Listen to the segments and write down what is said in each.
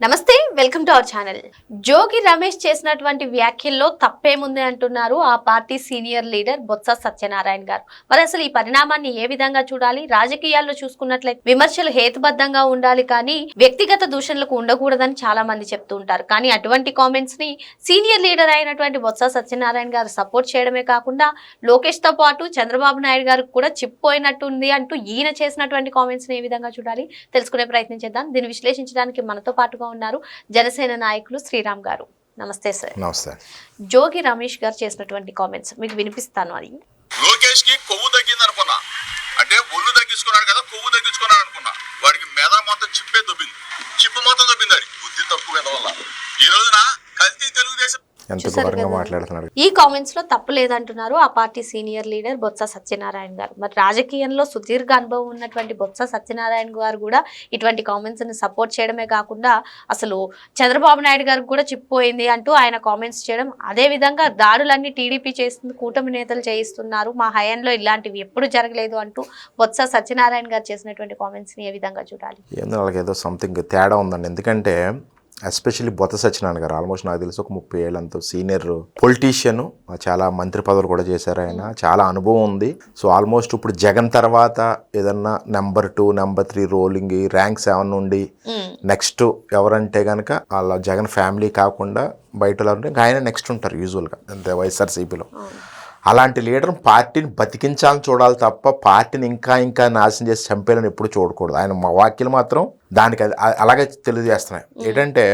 నమస్తే welcome to our channel. Jogi Ramesh చేసినటువంటి వ్యాఖ్యల్లో తప్పేముంది అంటున్నారు ఆ party senior leader Botsa Satyanarayana garu. మరి అసలు ఈ పరిణామాన్ని ఏ విధంగా చూడాలి? రాజకీయాల్లో చూసుకున్నట్లయితే విమర్శలు హేతుబద్ధంగా ఉండాలి కానీ వ్యక్తిగత దూషణలకు ఉండకూడదని చాలా మంది చెప్తూ ఉంటారు. కానీ అటువంటి కామెంట్స్ని సీనియర్ లీడర్ అయినటువంటి బొత్స సత్యనారాయణ గారు సపోర్ట్ చేయడమే కాకుండా లోకేష్తో పాటు చంద్రబాబు నాయుడు గారికి కూడా చిప్పోయినట్టుంది అంటూ ఈయన చేసినటువంటి కామెంట్స్ని ఏ విధంగా చూడాలి? తెలుసుకునే ప్రయత్నం చేద్దాం. దీన్ని విశ్లేషించడానికి మనతో పాటుగా ఉన్నారు. జనసేన నాయకులు శ్రీరామ్ గారు. నమస్తే సార్. నమస్తే. జోగి రమేష్ గారు చేసినటువంటి కామెంట్స్ మీకు వినిపిస్తాను అది. లోకేష్కి కొవ్వు తగ్గింది అనుకున్నా అంటే ఒళ్ళు తగ్గించుకున్నాడు కదా కొవ్వు తగ్గించుకున్నాడు అనుకున్నా వాడికి మెద మొత్తం చిప్పే దొబ్బింది చిప్పు మొత్తం దొబ్బింది అది బుద్ధి తక్కువ వల్ల ఈ రోజున కల్తీ మాట్లాడుతున్నాడు ఈ కామెంట్స్లో తప్పు లేదంటున్నారు ఆ party senior leader Botsa Satyanarayana garu. మరి రాజకీయంలో సుదీర్ఘ అనుభవం ఉన్నటువంటి బొత్స సత్యనారాయణ గారు కూడా ఇటువంటి కామెంట్స్ని సపోర్ట్ చేయడమే కాకుండా అసలు చంద్రబాబు నాయుడు గారికి కూడా చిప్పోయింది అంటూ ఆయన కామెంట్స్ చేయడం అదే విధంగా దాడులన్నీ టీడీపీ చేస్తుంది కూటమి నేతలు చేయిస్తున్నారు. మా హయాంలో ఇలాంటివి ఎప్పుడు జరగలేదు అంటూ బొత్స సత్యనారాయణ గారు చేసినటువంటి కామెంట్స్ని ఏ విధంగా చూడాలి? ఏదో సంథింగ్ తేడా ఉందండి. ఎందుకంటే ఎస్పెషల్లీ బొత్త సత్యనారాయణ గారు ఆల్మోస్ట్ నాకు తెలిసి ఒక ముప్పై ఏళ్ళంత సీనియర్ పొలిటీషియన్. చాలా మంత్రి పదవులు కూడా చేశారు ఆయన. చాలా అనుభవం ఉంది. సో ఆల్మోస్ట్ ఇప్పుడు జగన్ తర్వాత ఏదన్నా number two number three rolling rank seven నుండి నెక్స్ట్ ఎవరంటే కనుక వాళ్ళ జగన్ ఫ్యామిలీ కాకుండా బయట ఇంకా ఆయన నెక్స్ట్ ఉంటారు యూజువల్గా. అంతే వైఎస్ఆర్సీపీలో. అలాంటి లీడర్ పార్టీని బతికించాలని చూడాలి తప్ప పార్టీని ఇంకా ఇంకా నాశనం చేసి చంపేయాలని ఎప్పుడు చూడకూడదు. ఆయన మా వాక్యలు మాత్రం దానికి అది అలాగే తెలియజేస్తున్నాయి. ఏంటంటే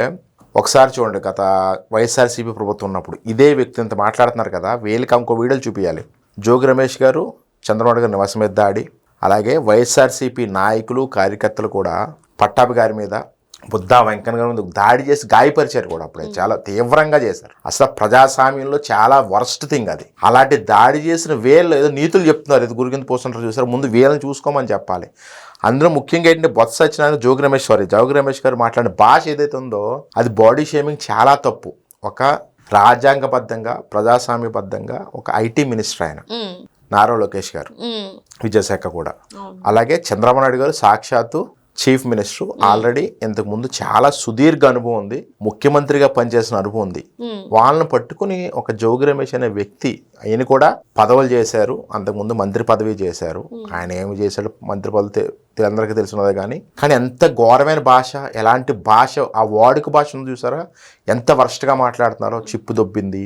ఒకసారి చూడండి గత వైఎస్ఆర్సీపీ ప్రభుత్వం ఉన్నప్పుడు ఇదే వ్యక్తి ఇంత మాట్లాడుతున్నారు కదా వీళ్ళకి ఇంకో వీడియోలు చూపించాలి జోగి రమేష్ గారు చంద్రబాబు గారి నివాసం మీద దాడి అలాగే వైఎస్ఆర్సీపీ నాయకులు కార్యకర్తలు కూడా పట్టాభి గారి మీద బుద్ధా వెంకన్న గారి మీద దాడి చేసి గాయపరిచారు కూడా అప్పుడే. చాలా తీవ్రంగా చేశారు. అసలు ప్రజాస్వామ్యంలో చాలా వర్స్ట్ థింగ్ అది. అలాంటి దాడి చేసిన వీళ్ళు ఏదో నీతులు చెప్తున్నారు. ఇది గురికింద పోస్తుంటారు చూసారు? ముందు వీళ్ళని చూసుకోమని చెప్పాలి. అందులో ముఖ్యంగా ఏంటంటే బొత్స సత్యనారాయణ జోగి రమేష్ సారీ జోగి రమేష్ గారు మాట్లాడిన భాష ఏదైతే ఉందో అది బాడీ షేమింగ్ చాలా తప్పు. ఒక రాజ్యాంగబద్ధంగా ప్రజాస్వామ్యబద్ధంగా ఒక ఐటీ మినిస్టర్ ఆయన. నారా లోకేష్ గారు. ఉమ్, విద్యాశాఖ కూడా. అలాగే చంద్రబాబు నాయుడు గారు సాక్షాత్తు చీఫ్ మినిస్టర్ ఆల్రెడీ ఇంతకు ముందు చాలా సుదీర్ఘ అనుభవం ఉంది. ముఖ్యమంత్రిగా పనిచేసిన అనుభవం ఉంది. ఉమ్, వాళ్ళని పట్టుకుని ఒక జోగి రమేష్ అనే వ్యక్తి ఆయన కూడా పదవులు చేశారు. అంతకుముందు మంత్రి పదవి చేశారు. ఆయన ఏమి చేశాడు మంత్రి పదవి అందరికీ తెలిసినదే కానీ కానీ ఎంత ఘోరమైన భాష ఎలాంటి భాష ఆ వాడుక భాష ఉంది చూసారా? ఎంత వర్స్ట్గా మాట్లాడుతున్నారో చిప్పు దొబ్బింది.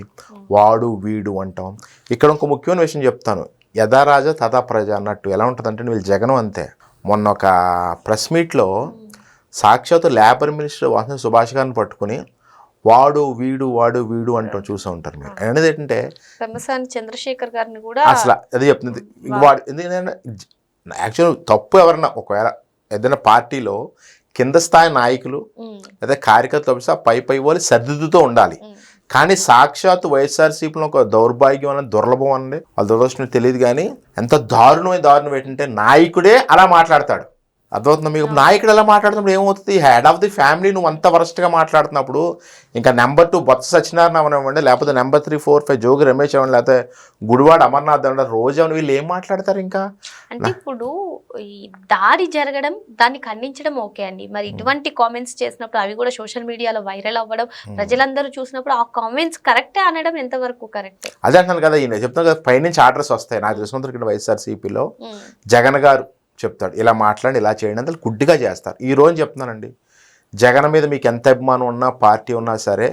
వాడు వీడు అంటాం. ఇక్కడ ఇంకో ముఖ్యమైన విషయం చెప్తాను. యథా రాజా తథా ప్రజ అన్నట్టు ఎలా ఉంటుందంటే వీళ్ళు జగనం అంతే. మొన్న ఒక ప్రెస్ మీట్లో సాక్షాత్ లేబర్ మినిస్టర్ వాసన సుభాష్ గారిని పట్టుకుని వాడు వీడు వాడు వీడు అంటూ చూసూ ఉంటారు మీరు. అనేది ఏంటంటే చంద్రశేఖర్ గారిని కూడా అసలు అది చెప్తుంది. వాడు ఎందుకంటే యాక్చువల్ తప్పు ఎవరన్నా ఒకవేళ ఏదైనా పార్టీలో కింద స్థాయి నాయకులు లేదా కార్యకర్తలు పై పై వాళ్ళు సర్దిద్దుతో ఉండాలి. కానీ సాక్షాత్ వైఎస్ఆర్సీపీలో ఒక దౌర్భాగ్యం అనేది దుర్లభం అండి. వాళ్ళ దురదృష్టం తెలియదు కానీ ఎంత దారుణమైన దారుణం ఏంటంటే నాయకుడే అలా మాట్లాడతాడు. అర్థమవుతుంది మీకు? నాయకుడు ఎలా మాట్లాడుతున్నప్పుడు ఏమవుతుంది? హెడ్ ఆఫ్ ది ఫ్యామిలీ నువ్వు అంత వరస్ట్గా మాట్లాడుతున్నప్పుడు ఇంకా నెంబర్ టూ బొత్స సత్యనారాయణ అవనివ్వండి లేకపోతే number three four five Jogi Ramesh అవ్వండి లేకపోతే గుడివాడ అమర్నాథ్ అవ్వండి రోజు అవని వీళ్ళు ఏం మాట్లాడతారు ఇంకా? అంటే ఇప్పుడు ఈ దాడి జరగడం దాన్ని ఖండించడం ఓకే అండి. మరి ఇటువంటి కామెంట్స్ చేసినప్పుడు అవి కూడా సోషల్ మీడియాలో వైరల్ అవ్వడం ప్రజలందరూ చూసినప్పుడు ఆ కామెంట్స్ కరెక్టే అనడం ఎంతవరకు కరెక్టే అదే అంటున్నాను కదా ఈయన చెప్తాను కదా పైనుంచి ఆర్డర్స్ వస్తాయి. నాకు తెలిసినంత ఇక్కడ వైఎస్ఆర్సీపీలో జగన్ గారు చెప్తాడు. ఇలా మాట్లాడి ఇలా చేయండి అందులో గుడ్డిగా చేస్తారు. ఈ రోజు చెప్తున్నానండి జగన్ మీద మీకు ఎంత అభిమానం ఉన్నా పార్టీ ఉన్నా సరే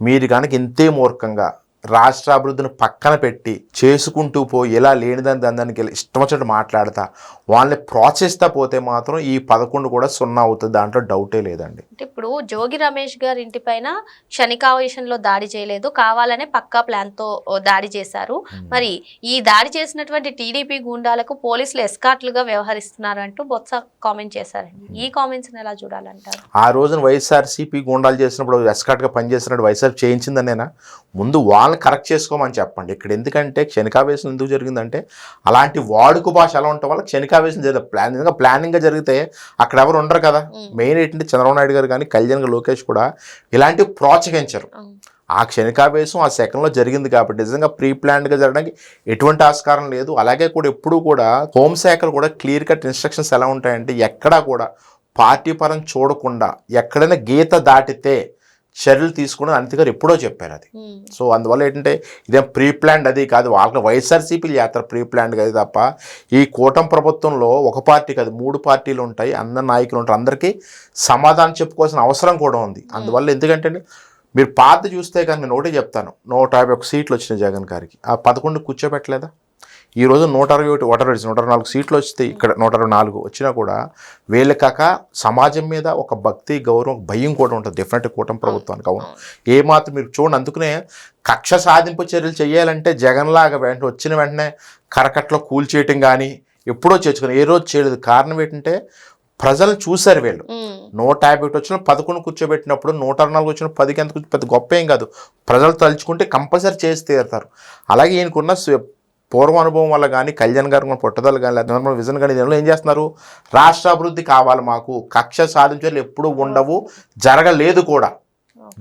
మీరు కనుక ఇంతే మూర్ఖంగా రాష్ట్ర అభివృద్ధిని పక్కన పెట్టి చేసుకుంటూ పోయి ఇలా లేనిదని దాని దానికి ఇష్టం వచ్చినట్టు మాట్లాడతా వాళ్ళని ప్రోత్సహిస్తా పోతే మాత్రం ఈ పదకొండు కూడా సున్నా అవుతుంది. దాంట్లో డౌటే లేదండి. అంటే ఇప్పుడు జోగి రమేష్ గారి ఇంటి పైన క్షణికావేశంలో దాడి చేయలేదు కావాలనే పక్కా ప్లాన్తో దాడి చేశారు. మరి ఈ దాడి చేసినటువంటి టీడీపీ గూండాలకు పోలీసులు ఎస్కాట్లుగా వ్యవహరిస్తున్నారు అంటూ బొత్స కామెంట్ చేశారండి. ఈ కామెంట్స్ ఎలా చూడాలంటారు? ఆ రోజున వైఎస్ఆర్సీపీ గుండాలు చేసినప్పుడు ఎస్కాట్గా పనిచేసినప్పుడు వైఎస్ఆర్ చేయించిందనేనా ముందు వాళ్ళని కరెక్ట్ చేసుకోమని చెప్పండి. ఇక్కడ ఎందుకంటే క్షణికావేశం ఎందుకు జరిగిందంటే అలాంటి వాడుక భాష ఎలా ఉంటాం వల్ల క్షణికావేశం జరిగింది. ప్లాన్ నిజంగా ప్లానింగ్గా జరిగితే అక్కడ ఎవరు ఉండరు కదా. మెయిన్ ఏంటంటే చంద్రబాబు నాయుడు గారు కానీ కళ్యాణ్ లోకేష్ కూడా ఇలాంటివి ప్రోత్సహించరు. ఆ క్షణికావేశం ఆ సెకండ్లో జరిగింది కాబట్టి నిజంగా ప్రీ ప్లాన్డ్గా జరగడానికి ఎటువంటి ఆస్కారం లేదు. అలాగే కూడా ఎప్పుడూ కూడా హోంశాఖలు కూడా క్లియర్ కట్ ఇన్స్ట్రక్షన్స్ ఎలా ఉంటాయంటే ఎక్కడా కూడా పార్టీ పరం చూడకుండా ఎక్కడైనా గీత దాటితే చర్యలు తీసుకుని అనిత గారు ఎప్పుడో చెప్పారు అది. ఉమ్, సో అందువల్ల ఏంటంటే ఇదేం ప్రీ ప్లాన్డ్ అది కాదు. వాళ్ళకి వైఎస్ఆర్సీపీలు చేస్తారు ప్రీ ప్లాన్డ్ అది తప్ప. ఈ కూటమి ప్రభుత్వంలో ఒక పార్టీ కాదు మూడు పార్టీలు ఉంటాయి. అందరు నాయకులు ఉంటారు. అందరికీ సమాధానం చెప్పుకోవాల్సిన అవసరం కూడా ఉంది. అందువల్ల ఎందుకంటే మీరు పాత చూస్తే కానీ నేను ఒకటే చెప్తాను. నూట యాభై ఒక సీట్లు వచ్చినాయి జగన్ గారికి. ఆ పదకొండు కూర్చోబెట్టలేదా? ఈ రోజు నూట అరవై ఒకటి ఓటర్ నూట అరవై నాలుగు సీట్లు వస్తే ఇక్కడ నూట అరవై నాలుగు వచ్చినా కూడా వీళ్ళకాక సమాజం మీద ఒక భక్తి గౌరవం భయం కూడా ఉంటుంది. డెఫినెట్ కూటమి ప్రభుత్వానికి. అవును. ఏ మాత్రం మీరు చూడండి అందుకనే కక్ష సాధింపు చర్యలు చేయాలంటే జగన్లాగా వెంటనే వచ్చిన వెంటనే కరకట్లో కూల్చేయటం కానీ ఎప్పుడో చేర్చుకుని ఏ రోజు చేయలేదు. కారణం ఏంటంటే ప్రజలు చూశారు వీళ్ళు. నూట యాభై ఒకటి వచ్చిన పదకొండు కూర్చోబెట్టినప్పుడు నూట అరవై నాలుగు వచ్చిన పదికి ఎంత కూర్చో- పెద్ద గొప్ప ఏం కాదు. ప్రజలు తలుచుకుంటే కంపల్సరీ చేసి తీరుతారు. అలాగే ఈయనకున్న పూర్వ అనుభవం వల్ల కానీ కళ్యాణ్ గారు ఉన్న పట్టుదల కానీ లేదా విజన్ కానీ దీనిలో ఏం చేస్తున్నారు? రాష్ట్ర అభివృద్ధి కావాలి మాకు కక్ష సాధించాలి ఎప్పుడూ ఉండవు జరగలేదు కూడా.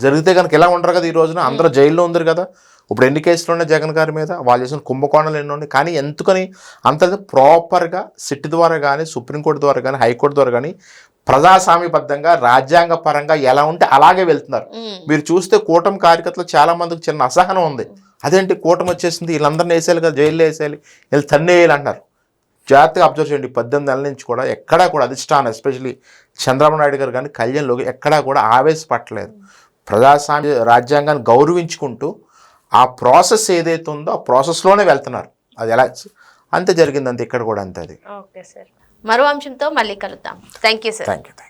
జరిగితే కనుక ఎలా ఉండరు కదా ఈ రోజున? అందరూ జైల్లో ఉంది కదా. ఇప్పుడు ఎన్ని కేసులు ఉన్నాయి జగన్ గారి మీద? వాళ్ళు చేసిన కుంభకోణాలు ఎన్ని ఉన్నాయి? కానీ ఎందుకని అంత ప్రాపర్గా సిట్ ద్వారా కానీ సుప్రీంకోర్టు ద్వారా కానీ హైకోర్టు ద్వారా కానీ ప్రజాస్వామ్యబద్ధంగా రాజ్యాంగ పరంగా ఎలా ఉంటే అలాగే వెళ్తున్నారు. మీరు చూస్తే కూటమి కార్యకర్తలు చాలా మందికి చిన్న అసహనం ఉంది. అదేంటి కూటమి వచ్చేసింది? వీళ్ళందరినీ వేసేయాలి కదా జైల్లో వేసేయాలి. వీళ్ళు తన్నేయాలి అంటారు జాగ్రత్తగా అబ్జర్వ్ చేయండి. పద్దెనిమిది నెలల నుంచి కూడా ఎక్కడా కూడా అధిష్టానం ఎస్పెషల్లీ చంద్రబాబు నాయుడు గారు కానీ కళ్యాణ్లోకి ఎక్కడా కూడా ఆవేశపట్టలేదు ప్రజాస్వామ్య రాజ్యాంగాన్ని గౌరవించుకుంటూ ఆ ప్రాసెస్ ఏదైతే ఉందో ఆ ప్రాసెస్లోనే వెళ్తున్నారు. అది ఎలా అంతే జరిగింది అంతే ఇక్కడ కూడా అంతే అది. Okay sir. మరో అంశంతో మళ్ళీ కలుద్దాం. Thank you sir. Thank you thank you